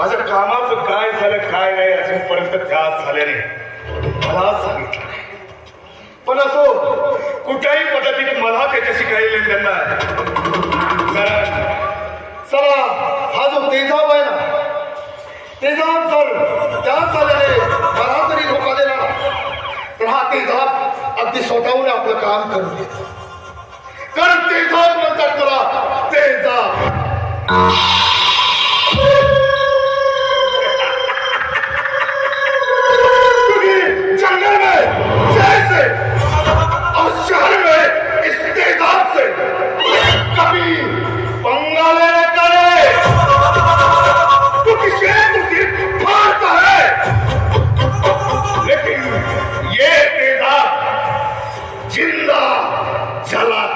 माझ्या कामाचं काय झालं काय नाही अजूनपर्यंत त्रास झाल्याने. मला सांगितलं पण असो कुठल्याही पद्धतीने मला त्याच्याशी काही लेन कारण चला हा जो तेजाब आहे ना तेजाब जर त्याच झाल्याने मला तरी धोका दिला तर हा तेजाब अगदी स्वतःहून आपलं काम करून देतो कारण तेजाब म्हणतात तुला तेजाब.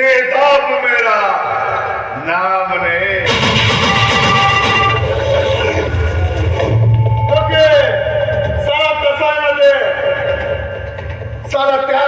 दे बाप मेरा नाम ने ओके सारा कसायमध्ये सारा त्या